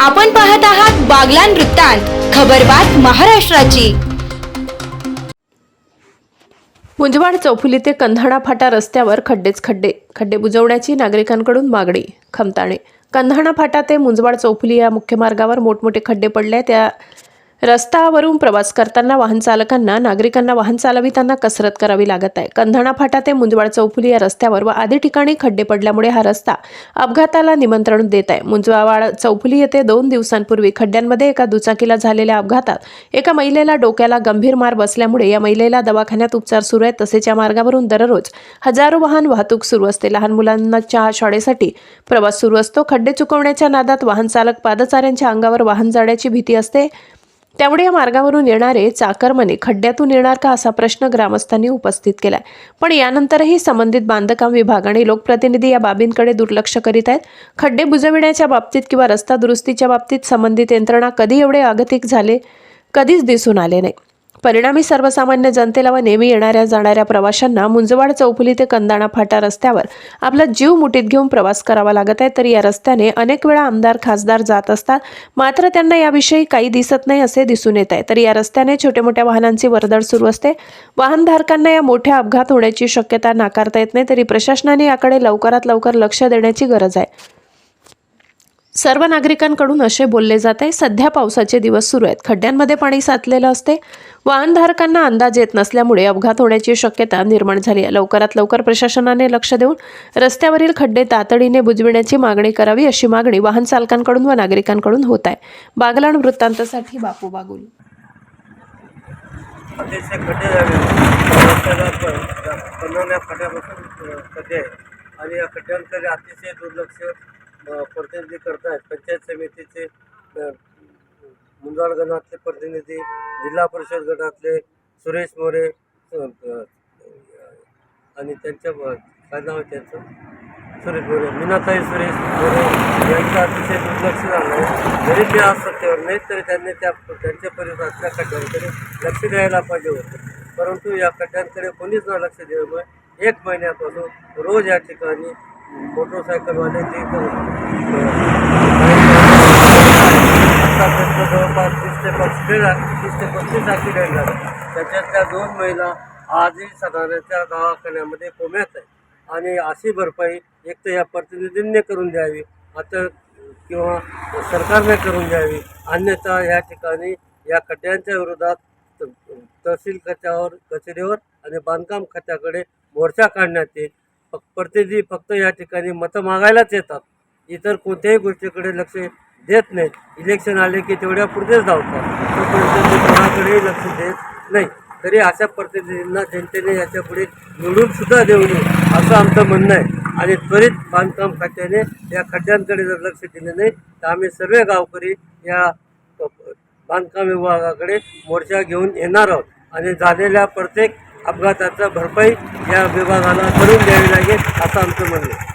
आपण पाहत आहात बागलान वृत्तांत खबरबात महाराष्ट्राची. मुंजवाड चौफुली ते कंधाणा फाटा रस्त्यावर खड्डेच खड्डे खड्डे बुजवण्याची नागरिकांकडून मागणी खमताणे. कंधाणा फाटा ते मुंजवाड चौफुली या मुख्य मार्गावर मोठमोठे खड्डे पडले त्या रस्त्यावरून प्रवास करताना वाहन चालकांना नागरिकांना वाहन चालविताना कसरत करावी लागत आहे. कंधाणा फाटा ते मुंजवाड चौफुली या रस्त्यावर व आधी ठिकाणी खड्डे पडल्यामुळे हा रस्ता अपघाताला निमंत्रण देत आहे. मुंजवाड चौफुली येथे दोन दिवसांपूर्वी खड्ड्यांमध्ये एका दुचाकीला झालेल्या अपघातात एका महिलेला डोक्याला गंभीर मार बसल्यामुळे या महिलेला दवाखान्यात उपचार सुरू आहेत. तसेच या मार्गावरून दररोज हजारो वाहन वाहतूक सुरू असते. लहान मुलांच्या शाळेसाठी प्रवास सुरू असतो. खड्डे चुकवण्याच्या नादात वाहन चालक पादचाऱ्यांच्या अंगावर वाहन जाण्याची भीती असते. त्यामुळे या मार्गावरून येणारे चाकरमने खड्ड्यातून येणार का असा प्रश्न ग्रामस्थांनी उपस्थित केलाय. पण यानंतरही संबंधित बांधकाम विभाग आणि लोकप्रतिनिधी या बाबींकडे दुर्लक्ष करीत आहेत. खड्डे बुजविण्याच्या बाबतीत किंवा रस्ता दुरुस्तीच्या बाबतीत संबंधित यंत्रणा कधी एवढे आगतिक झाले कधीच दिसून आले नाही. परिणामी सर्वसामान्य जनतेला व नेहमी येणाऱ्या जाणाऱ्या प्रवाशांना मुंजवाड चौफुली ते कंदाणा फाटा रस्त्यावर आपला जीव मुठीत घेऊन प्रवास करावा लागत आहे. तर या रस्त्याने अनेक वेळा आमदार खासदार जात असतात. मात्र त्यांना याविषयी काही दिसत नाही असे दिसून येत आहे. तर या रस्त्याने छोट्या मोठ्या वाहनांची वर्दळ सुरू असते. वाहनधारकांना या मोठ्या अपघात होण्याची शक्यता नाकारता येत नाही. तरी प्रशासनाने याकडे लवकरात लवकर लक्ष देण्याची गरज आहे. सर्व नागरिकांकडून असे बोलले जात आहे सध्या पावसाचे दिवस सुरू आहेत. खड्ड्यांमध्ये पाणी साचलेलं असते. वाहनधारकांना अंदाज येत नसल्यामुळे अपघात होण्याची शक्यता निर्माण झाली आहे. लवकरात लवकर प्रशासनाने लक्ष देऊन रस्त्यावरील खड्डे तातडीने बुजविण्याची मागणी करावी अशी मागणी वाहन चालकांकडून व नागरिकांकडून होत आहे. बागलाण वृत्तांतासाठी बापू बागुल. आणि या खड्ड्यांकडे अतिशय दुर्लक्ष प्रतिनिधी करत आहेत पंचायत समितीचे अ, मुंजाळ गणातले प्रतिनिधी जिल्हा परिषद गटातले सुरेश मोरे आणि त्यांच्या काय नाव आहे त्यांचं? सुरेश मोरे मीनाताई सुरेश मोरे यांचं अतिशय दुर्लक्ष झालं आहे जरी ते आज सत्तेवर नाहीत तरी त्यांनी त्या त्यांच्या परिसरातल्या खड्ड्यांकडे लक्ष द्यायला पाहिजे होतं. परंतु या खड्ड्यांकडे कोणीच न लक्ष दिल्यामुळे एक महिन्यापासून रोज या ठिकाणी मोटरसायकलवाले ते आतापर्यंत जवळपास तीस ते पस्तीस तीस ते पस्तीस ॲक्सिडेंट झाले. त्याच्यातल्या दोन महिला आजही सदाण्याच्या दवाखान्यामध्ये कोम्यात आहे आणि अशी भरपाई एक तर या प्रतिनिधींनी करून द्यावी आता किंवा सरकारने करून द्यावी. अन्यथा या ठिकाणी या खड्ड्यांच्या विरोधात तहसील खात्यावर कचेरीवर आणि बांधकाम खात्याकडे मोर्चा काढण्यात येईल. प्रतिनिधी फक्त या ठिकाणी मतं मागायलाच येतात. इतर कोणत्याही गोष्टीकडे लक्ष देत नाहीत. इलेक्शन आले की तेवढ्या पुरतेच धावतात. कोणाकडेही लक्ष देत नाही. तरी अशा प्रतिनिधींना जनतेने याच्यापुढे निवडून सुद्धा देऊ नये असं आमचं म्हणणं आहे. आणि त्वरित बांधकाम खात्याने या खड्ड्यांकडे जर लक्ष दिले नाही तर आम्ही सर्व गावकरी या बांधकाम विभागाकडे मोर्चा घेऊन येणार आहोत. आणि झालेल्या प्रत्येक अपघाताचा भरपाई या विभागाला करून द्यावी लागेल असं आमचं म्हणणं